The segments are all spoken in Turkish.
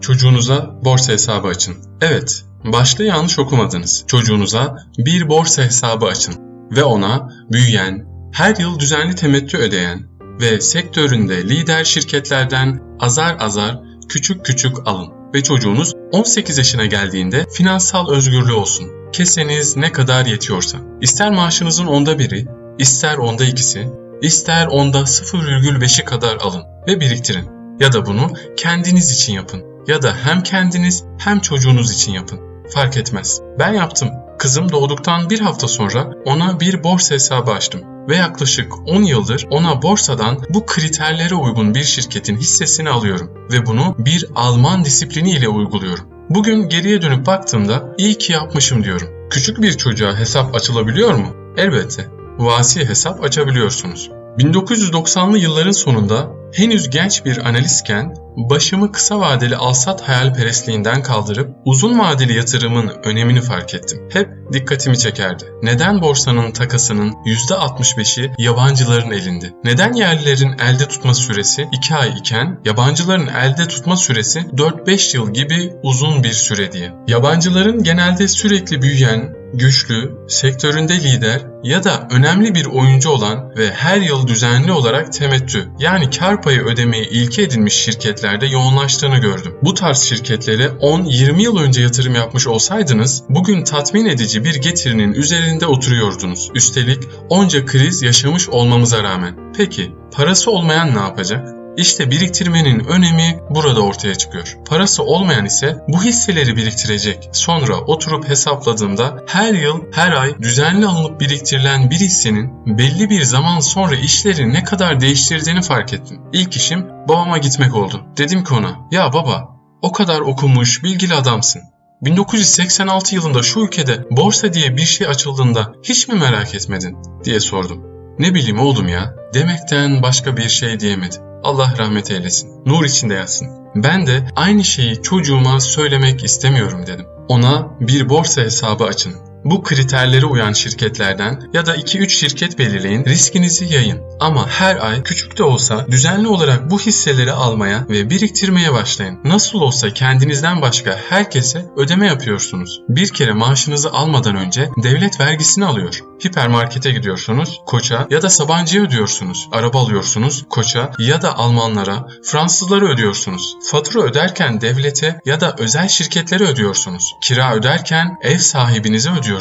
Çocuğunuza borsa hesabı açın. Evet, başta yanlış okumadınız. Çocuğunuza bir borsa hesabı açın ve ona büyüyen, her yıl düzenli temettü ödeyen ve sektöründe lider şirketlerden azar azar küçük küçük alın ve çocuğunuz 18 yaşına geldiğinde finansal özgürlüğü olsun. Keseniz ne kadar yetiyorsa. İster maaşınızın onda biri, ister onda ikisi, ister onda 0,5'i kadar alın ve biriktirin. Ya da bunu kendiniz için yapın. Ya da hem kendiniz hem çocuğunuz için yapın. Fark etmez. Ben yaptım. Kızım doğduktan bir hafta sonra ona bir borsa hesabı açtım ve yaklaşık 10 yıldır ona borsadan bu kriterlere uygun bir şirketin hissesini alıyorum ve bunu bir Alman disiplini ile uyguluyorum. Bugün geriye dönüp baktığımda iyi ki yapmışım diyorum. Küçük bir çocuğa hesap açılabiliyor mu? Elbette. Vasi hesap açabiliyorsunuz. 1990'lı yılların sonunda henüz genç bir analistken başımı kısa vadeli alsat hayalperestliğinden kaldırıp uzun vadeli yatırımın önemini fark ettim. Hep dikkatimi çekerdi. Neden borsanın takasının %65'i yabancıların elinde? Neden yerlilerin elde tutma süresi 2 ay iken yabancıların elde tutma süresi 4-5 yıl gibi uzun bir süre diye? Yabancıların genelde sürekli büyüyen, güçlü, sektöründe lider ya da önemli bir oyuncu olan ve her yıl düzenli olarak temettü yani kar payı ödemeyi ilke edinmiş şirketlerde yoğunlaştığını gördüm. Bu tarz şirketlere 10-20 yıl önce yatırım yapmış olsaydınız bugün tatmin edici bir getirinin üzerinde oturuyordunuz. Üstelik onca kriz yaşamış olmamıza rağmen. Peki parası olmayan ne yapacak? İşte biriktirmenin önemi burada ortaya çıkıyor. Parası olmayan ise bu hisseleri biriktirecek. Sonra oturup hesapladığımda her yıl, her ay düzenli alınıp biriktirilen bir hissenin belli bir zaman sonra işleri ne kadar değiştirdiğini fark ettim. İlk işim babama gitmek oldu. Dedim ki ona, ya baba o kadar okumuş, bilgili adamsın. 1986 yılında şu ülkede borsa diye bir şey açıldığında hiç mi merak etmedin diye sordum. Ne bileyim oğlum ya demekten başka bir şey diyemedi. Allah rahmet eylesin. Nur içinde yatsın. Ben de aynı şeyi çocuğuma söylemek istemiyorum dedim. Ona bir borsa hesabı açın. Bu kriterlere uyan şirketlerden ya da 2-3 şirket belirleyin, riskinizi yayın. Ama her ay küçük de olsa düzenli olarak bu hisseleri almaya ve biriktirmeye başlayın. Nasıl olsa kendinizden başka herkese ödeme yapıyorsunuz. Bir kere maaşınızı almadan önce devlet vergisini alıyor. Hipermarkete gidiyorsunuz, koça ya da Sabancı'ya ödüyorsunuz. Araba alıyorsunuz, koça ya da Almanlara, Fransızlara ödüyorsunuz. Fatura öderken devlete ya da özel şirketlere ödüyorsunuz. Kira öderken ev sahibinize ödüyorsunuz.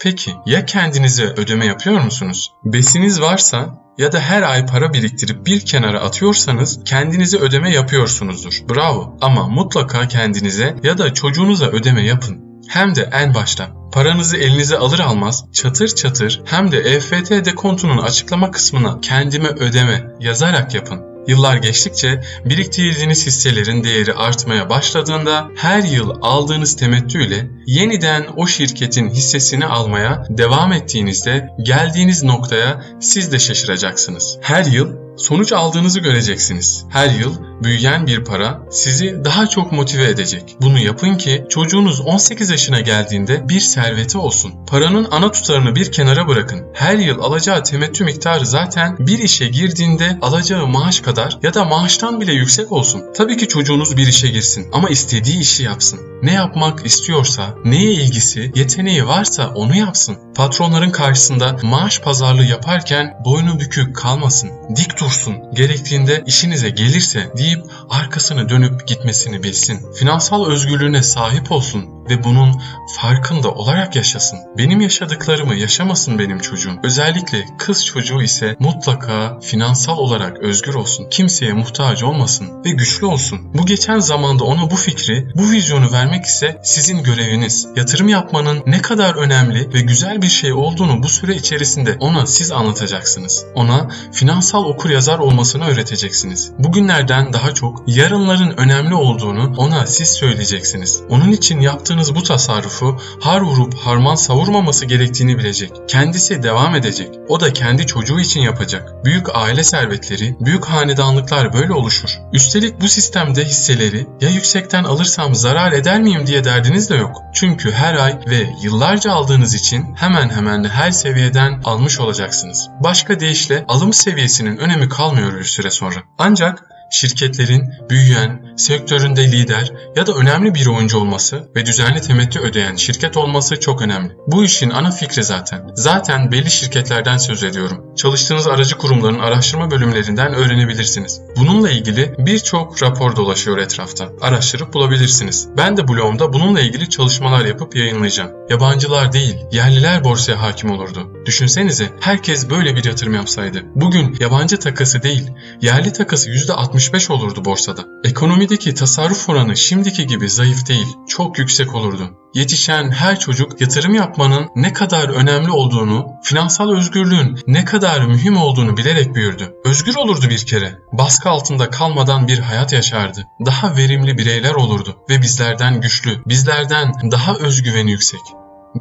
Peki ya kendinize ödeme yapıyor musunuz? Besiniz varsa ya da her ay para biriktirip bir kenara atıyorsanız kendinize ödeme yapıyorsunuzdur. Bravo. Ama mutlaka kendinize ya da çocuğunuza ödeme yapın. Hem de en başta. Paranızı elinize alır almaz çatır çatır hem de EFT dekontunun açıklama kısmına kendime ödeme yazarak yapın. Yıllar geçtikçe biriktirdiğiniz hisselerin değeri artmaya başladığında her yıl aldığınız temettüyle yeniden o şirketin hissesini almaya devam ettiğinizde geldiğiniz noktaya siz de şaşıracaksınız. Her yıl sonuç aldığınızı göreceksiniz. Her yıl büyüyen bir para sizi daha çok motive edecek. Bunu yapın ki çocuğunuz 18 yaşına geldiğinde bir serveti olsun. Paranın ana tutarını bir kenara bırakın. Her yıl alacağı temettü miktarı zaten bir işe girdiğinde alacağı maaş kadar ya da maaştan bile yüksek olsun. Tabii ki çocuğunuz bir işe girsin ama istediği işi yapsın. Ne yapmak istiyorsa, neye ilgisi, yeteneği varsa onu yapsın. Patronların karşısında maaş pazarlığı yaparken boynu bükük kalmasın. Dik dursun. Gerektiğinde işinize gelirse deyip arkasını dönüp gitmesini bilsin. Finansal özgürlüğüne sahip olsun ve bunun farkında olarak yaşasın. Benim yaşadıklarımı yaşamasın benim çocuğum. Özellikle kız çocuğu ise mutlaka finansal olarak özgür olsun. Kimseye muhtaç olmasın ve güçlü olsun. Bu geçen zamanda ona bu fikri, bu vizyonu vermek ise sizin göreviniz. Yatırım yapmanın ne kadar önemli ve güzel bir şey olduğunu bu süre içerisinde ona siz anlatacaksınız. Ona finansal okur yazar olmasını öğreteceksiniz. Bugünlerden daha çok yarınların önemli olduğunu ona siz söyleyeceksiniz. Onun için yaptığınız yaptığınız bu tasarrufu har vurup harman savurmaması gerektiğini bilecek. Kendisi devam edecek. O da kendi çocuğu için yapacak. Büyük aile servetleri, büyük hanedanlıklar böyle oluşur. Üstelik bu sistemde hisseleri ya yüksekten alırsam zarar eder miyim diye derdiniz de yok. Çünkü her ay ve yıllarca aldığınız için hemen hemen her seviyeden almış olacaksınız. Başka deyişle alım seviyesinin önemi kalmıyor bir süre sonra. Ancak şirketlerin büyüyen, sektöründe lider ya da önemli bir oyuncu olması ve düzenli temettü ödeyen şirket olması çok önemli. Bu işin ana fikri zaten. Zaten belli şirketlerden söz ediyorum. Çalıştığınız aracı kurumların araştırma bölümlerinden öğrenebilirsiniz. Bununla ilgili birçok rapor dolaşıyor etrafta. Araştırıp bulabilirsiniz. Ben de blogumda bununla ilgili çalışmalar yapıp yayınlayacağım. Yabancılar değil, yerliler borsaya hakim olurdu. Düşünsenize herkes böyle bir yatırım yapsaydı. Bugün yabancı takası değil, yerli takası %65 olurdu borsada. Ekonomideki tasarruf oranı şimdiki gibi zayıf değil, çok yüksek olurdu. Yetişen her çocuk yatırım yapmanın ne kadar önemli olduğunu, finansal özgürlüğün ne kadar mühim olduğunu bilerek büyürdü. Özgür olurdu bir kere. Baskı altında kalmadan bir hayat yaşardı. Daha verimli bireyler olurdu ve bizlerden güçlü, bizlerden daha özgüveni yüksek.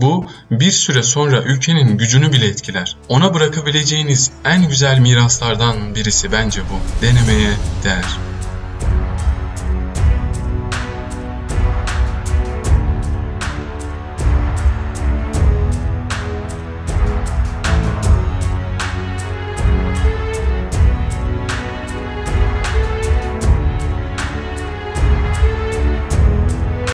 Bu bir süre sonra ülkenin gücünü bile etkiler. Ona bırakabileceğiniz en güzel miraslardan birisi bence bu. Denemeye değer.